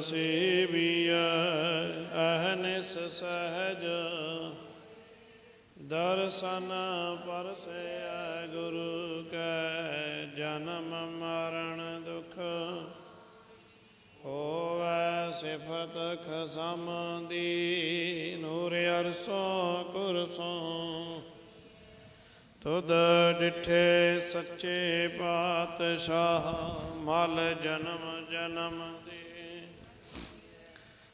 ਸੇਵੀਐ, ਅਹਨਿਸ ਸਹਜ। ਦਰਸ਼ਨ ਪਰਸੈ ਗੁਰੂ ਕੈ ਜਨਮ ਮਰਨ ਦੁਖ। ਹੋਵੈ ਸਿਫਤ ਖਸਮ ਦੀ, ਨੂਰ ਅਰਸੋਂ ਕੁਰਸੋਂ। ਤੁਧ ਡਿਠੇ ਸੱਚੇ ਪਾਤਸ਼ਾਹ, ਮਲ ਜਨਮ ਜਨਮ ਦੀ।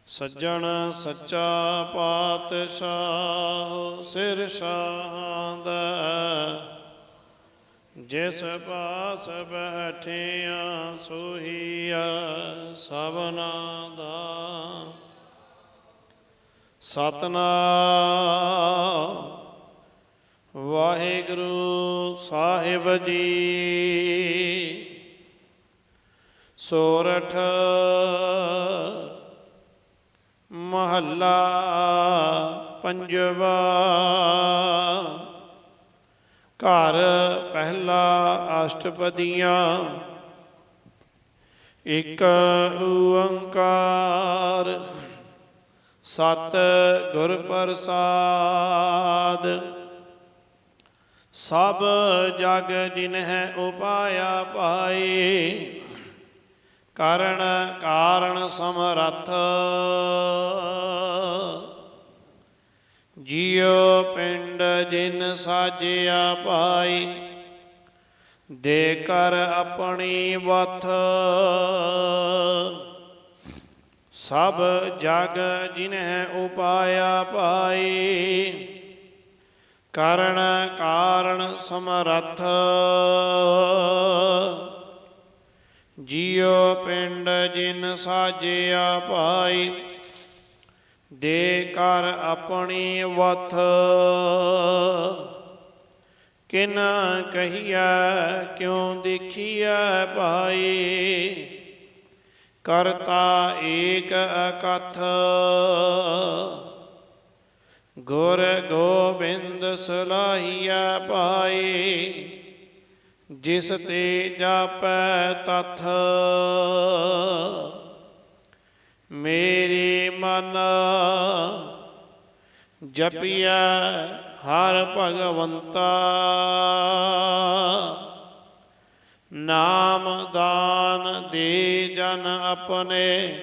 ਸੱਜਣ ਸੱਚਾ ਪਾਤਸ਼ਾਹ ਸਿਰ ਸ਼ਾਹਦ ਜਿਸ ਪਾਸ ਬੈਠਿਆ ਸੋਹੀਆ ਸਭਨਾ ਦਾ। ਸਤਨਾਮ ਵਾਹਿਗੁਰੂ ਸਾਹਿਬ ਜੀ। ਸੋਰਠ ਮਹੱਲਾ ਪੰਜਵਾ। ਘਰ ਪਹਿਲਾ ਅਸ਼ਟਪਦੀਆਂ। ਇਕ ਓੰਕਾਰ। ਸਤ ਗੁਰ ਪ੍ਰਸਾਦ। ਸਭ ਜਗ ਜਿਨਹਿ ਉਪਾਇਆ ਪਾਏ। ਕਰਨ ਕਾਰਣ ਸਮਰੱਥ। ਜਿਉ ਪਿੰਡ ਜਿਨ ਸਾਜਿਆ ਪਾਈ ਦੇ ਕਰ ਆਪਣੀ ਵਥ। ਸਭ ਜਗ ਜਿਨਹਿ ਉਪਾਇਆ ਪਾਈ ਕਰਨ ਕਾਰਣ ਸਮਰੱਥ। ਜਿਉ ਪਿੰਡ ਜਿਨ ਸਾਜਿਆ ਭਾਈ, ਦੇ ਕਰ ਆਪਣੀ ਵਥ। ਕਿਨ ਕਹੀਆ ਕਿਉ ਦੇਖੀਐ ਭਾਈ? ਕਰਤਾ ਏਕ ਅਕਥ। ਗੁਰ ਗੋਬਿੰਦ ਸਲਾਹੀਆ ਪਾਈ ਜਿਸ ਤੇ ਜਾਪੈ ਤਥ, ਮੇਰੇ ਮਨ ਜਪਿਆ ਹਰ ਭਗਵੰਤਾ। ਨਾਮ ਦਾਨ ਦੇ ਜਨ ਆਪਣੇ,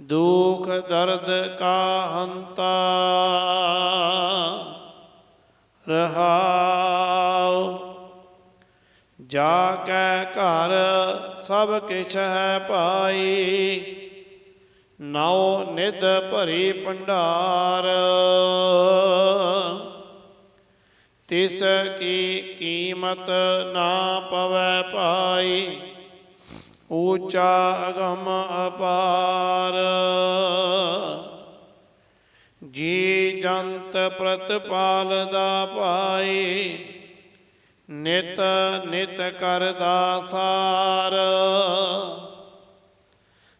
ਦੁਖ ਦਰਦ ਕਾ ਹੰਤਾ ਰਹਾਉ ਜਾ ਕੈ ਘਰ ਸਭ ਕਿਛ ਹੈ ਪਾਈ ਨਾਉ ਨਿਧ ਭਰੀ ਭੰਡਾਰ। ਤਿਸ ਕੀ ਕੀਮਤ ਨਾ ਪਵੈ ਭਾਈ। ਊਚਾ ਅਗਮ ਅਪਾਰ। ਜੀ ਜੰਤ ਪ੍ਰਤਪਾਲ ਦਾ ਪਾਈ ਨਿਤ ਨਿਤ ਕਰਦਾ ਸਾਰ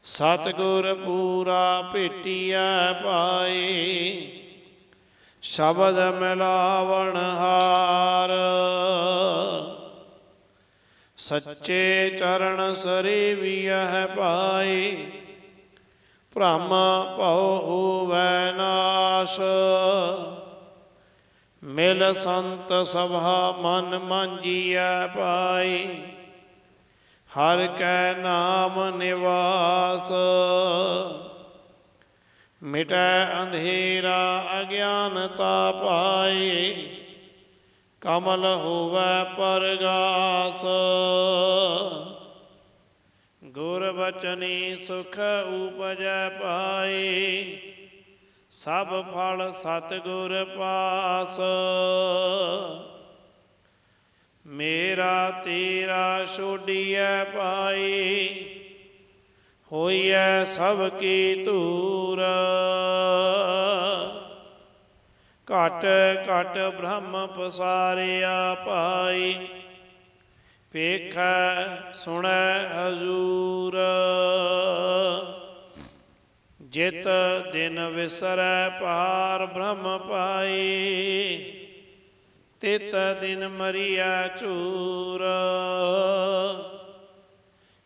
ਸਤਿਗੁਰ ਪੂਰਾ ਭੇਟੀਐ ਪਾਈ ਸ਼ਬਦ ਮਿਲਾਵਣ ਹਾਰ। ਸੱਚੇ ਚਰਨ ਸਰੀ ਸਰੀਵੀਐ ਪਾਈ ਭ੍ਰਮ ਭਉ ਹੋਵੈ ਨਾਸ਼। ਮਿਲ ਸੰਤ ਸਭਾ ਮਨ ਮਾਂਜੀਐ ਪਾਈ। ਹਰ ਕੈ ਨਾਮ ਨਿਵਾਸ। ਮਿਟੈ ਅੰਧੇਰਾ ਅਗਿਆਨਤਾ ਪਾਈ। ਕਮਲ ਹੋਵੈ ਪਰਗਾਸ। ਗੁਰ ਬਚਨੀ ਸੁਖ ਉਪਜੈ ਪਾਈ। ਸਭ ਫਲ ਸਤਿਗੁਰ ਪਾਸ। ਮੇਰਾ ਤੇਰਾ ਛੋਡੀਐ ਪਾਈ ਹੋਈਐ ਸਭ ਕੀ ਧੂਰ। ਘਟ ਘਟ ਬ੍ਰਹਮ ਪਸਾਰਿਆ ਪਾਈ ਵੇਖੈ ਸੁਣੈ ਹਜ਼ੂਰ। ਜਿਤ ਦਿਨ ਵਿਸਰੈ ਪਾਰ ਬ੍ਰਹਮ ਪਾਈ ਤਿਤ ਦਿਨ ਮਰੀਆ ਚੂਰ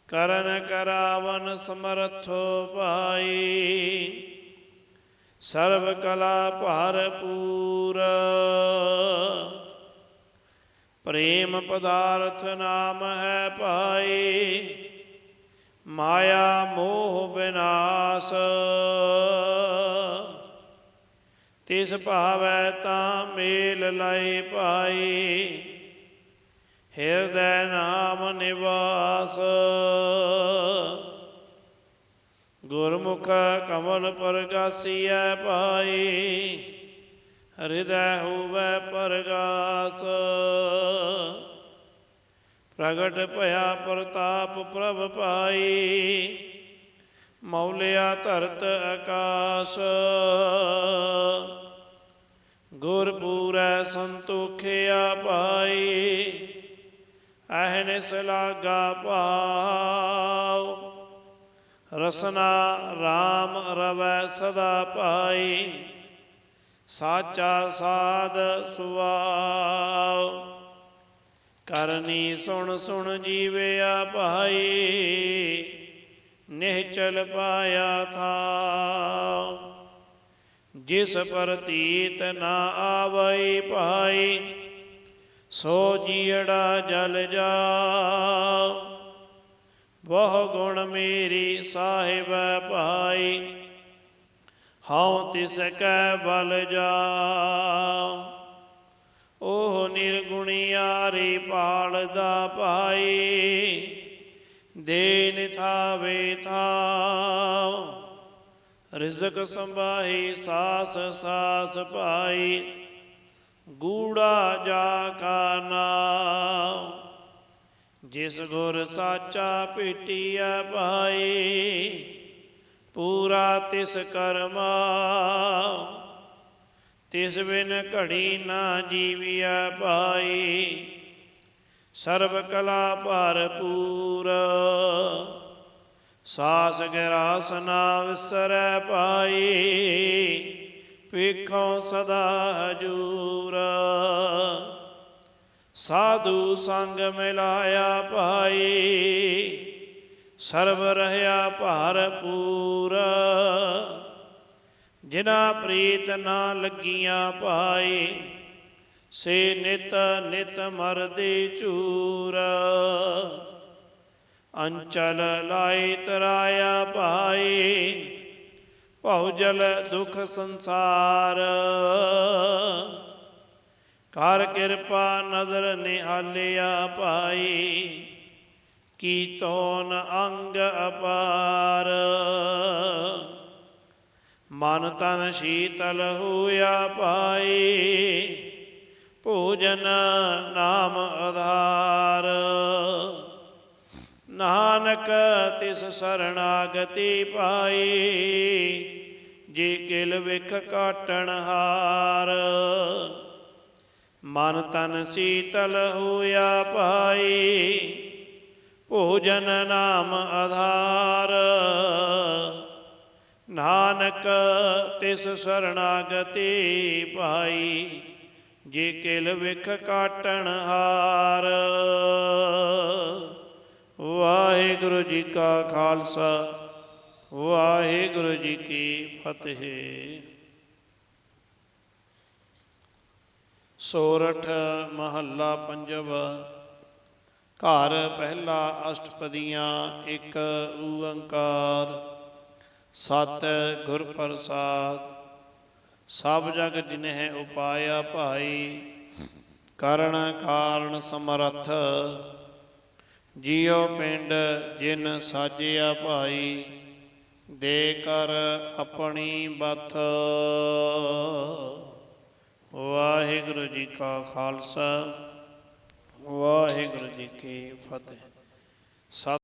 ਕਰਨ ਕਰਾਵਨ ਸਮਰਥੋ ਭਾਈ, ਸਰਬ ਕਲਾ ਭਰਪੂਰ ਪ੍ਰੇਮ ਪਦਾਰਥ ਨਾਮ ਹੈ ਭਾਈ ਮਾਇਆ ਮੋਹ ਵਿਨਾਸ ਤਿਸ ਭਾਵੈ ਤਾਂ ਮੇਲ ਲਾਈ ਭਾਈ ਹਿਰਦੈ ਨਾਮ ਨਿਵਾਸ। ਗੁਰਮੁਖ ਕਮਲ ਪਰਗਾਸੀਐ ਭਾਈ, ਹਿਰਦੈ ਹੋਵੈ ਪਰਗਾਸ। ਪ੍ਰਗਟ ਭਇਆ ਪ੍ਰਤਾਪ ਪ੍ਰਭ ਪਾਈ ਮੌਲਿਆ ਧਰਤ ਆਕਾਸ਼। ਗੁਰ ਪੂਰੈ ਸੰਤੋਖਿਆ ਪਾਈ ਅਹਨਿਸ ਲਾਗਾ ਪਾਉ ਰਸਨਾ RAM ਰਵੈ ਸਦਾ ਪਾਈ ਸਾਚਾ ਸਾਧ ਸੁਆਉ ਕਰਨੀ ਸੁਣ ਸੁਣ ਜੀਵਿਆ ਭਾਈ ਨਿਹਚਲ ਪਾਇਆ ਥਾ ਜਿਸ ਪ੍ਰਤੀਤ ਨਾ ਆਵਈ ਭਾਈ, ਸੋ ਜੀੜਾ ਜਲ ਜਾ ਬਹੁ ਗੁਣ ਮੇਰੀ ਸਾਹਿਬ ਭਾਈ, ਹਉ ਤਿਸ ਕੈ ਬਲ ਜਾ ਉਹ ਨਿਰਗੁਣਿਆਰੀ ਪਾਲਦਾ ਪਾਈ ਦੇਨ ਥਾਵੇ ਥਾਉ। ਰਿਜ਼ਕ ਸੰਭਾਈ, ਸਾਸ ਸਾਸ ਪਾਈ ਗੂੜਾ ਜਾ ਕਾ ਨਾਮ ਜਿਸ ਗੁਰ ਸਾਚਾ ਭੇਟਿਆ ਭਾਈ, ਪੂਰਾ ਤਿਸ ਕਰਮਾ ਤਿਸ ਬਿਨ ਘੜੀ ਨਾ ਜੀਵਿਆ ਭਾਈ। ਸਰਬ ਕਲਾ ਭਰਪੂਰ। ਸਾਸ ਗਰਾਸ ਨਾ ਵਿਸਰੈ ਪਾਈ ਵੇਖੋ ਸਦਾ ਹਜੂਰ। ਸਾਧੂ ਸੰਗ ਮਿਲਾਇਆ ਭਾਈ। ਸਰਬ ਰਹਿਆ ਭਰਪੂਰ। ਜਿਨ੍ਹਾਂ ਪ੍ਰੀਤ ਨਾ ਲੱਗੀਆਂ ਭਾਈ ਸੇ ਨਿਤ ਨਿਤ ਮਰਦੇ ਚੂਰ। ਅੰਚਲ ਲਾਈ ਤਰਾਇਆ ਭਾਈ ਭਉ ਜਲ ਦੁਖ ਸੰਸਾਰ। ਕਰ ਕਿਰਪਾ ਨਦਰ ਨਿਹਾਲਿਆ ਭਾਈ ਕੀ ਤੋਨ ਅੰਗ ਅਪਾਰ। ਮਨ ਤਨ ਸ਼ੀਤਲ ਹੋਇਆ ਪਾਈ ਭੋਜਨ ਨਾਮ ਆਧਾਰ। ਨਾਨਕ ਤਿਸ ਸਰਣਾਗਤੀ ਪਾਈ, ਜੇ ਕਿਲ ਵਿਖ ਕਾਟਣ ਹਾਰ। ਮਨ ਤਨ ਸੀਤਲ ਹੋਇਆ ਪਾਈ ਭੋਜਨ ਨਾਮ ਆਧਾਰ। ਨਾਨਕ ਤਿਸ ਸਰਣਾਗਤੀ ਭਾਈ ਜੇ ਕਿਲ ਵਿਖ ਕਾਟਣ ਹਾਰ। ਵਾਹਿਗੁਰੂ ਜੀ ਕਾ ਖਾਲਸਾ, ਵਾਹਿਗੁਰੂ ਜੀ ਕੀ ਫਤਿਹ। ਸੋਰਠ ਮਹੱਲਾ ਪੰਜਵਾ, ਘਰ ਪਹਿਲਾ ਅਸ਼ਟਪਦੀਆਂ, ਇੱਕ ਓੰਕਾਰ। ਸਤ ਗੁਰ ਪ੍ਰਸਾਦ। ਸਭ ਜਗ ਜਿਨਹਿ ਉਪਾਇਆ ਭਾਈ, ਕਰਨ ਕਾਰਨ ਸਮਰੱਥ। ਜੀਉ ਪਿੰਡ ਜਿਨ ਸਾਜਿਆ ਭਾਈ, ਦੇ ਕਰ ਆਪਣੀ ਬਥ। ਵਾਹਿਗੁਰੂ ਜੀ ਕਾ ਖਾਲਸਾ, ਵਾਹਿਗੁਰੂ ਜੀ ਕੀ ਫਤਿਹ। ਸਤਿ